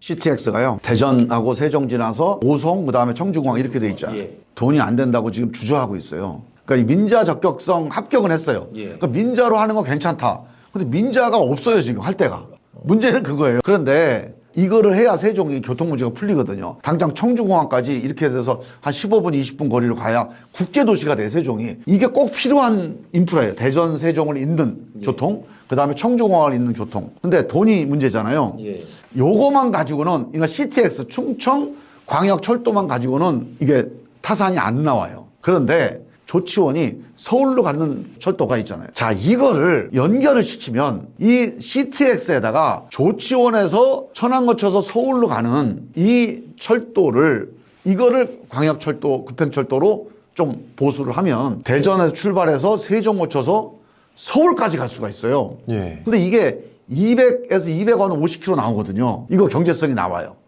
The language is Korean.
CTX가요. 대전하고 세종 지나서 오송 그다음에 청주공항 이렇게 돼 있잖아요. 예. 돈이 안 된다고 지금 주저하고 있어요. 그러니까 이 민자 적격성 합격은 했어요. 예. 그러니까 민자로 하는 건 괜찮다. 근데 민자가 없어요 지금 할 때가. 문제는 그거예요. 그런데 이거를 해야 세종이 교통 문제가 풀리거든요. 당장 청주공항까지 이렇게 돼서 한 15분, 20분 거리로 가야 국제도시가 돼, 세종이. 이게 꼭 필요한 인프라예요. 대전, 세종을 잇는 교통, 그 다음에 청주공항을 잇는 교통. 근데 돈이 문제잖아요. 예. 요거만 가지고는, 그러니까 CTX, 충청, 광역 철도만 가지고는 이게 타산이 안 나와요. 그런데 조치원이 서울로 가는 철도가 있잖아요. 자, 이거를 연결을 시키면 이 CTX에다가 조치원에서 천안 거쳐서 서울로 가는 이 철도를 이거를 광역철도, 급행철도로 좀 보수를 하면 대전에서 출발해서 세종 거쳐서 서울까지 갈 수가 있어요. 예. 근데 이게 200에서 200원 50km 나오거든요. 이거 경제성이 나와요.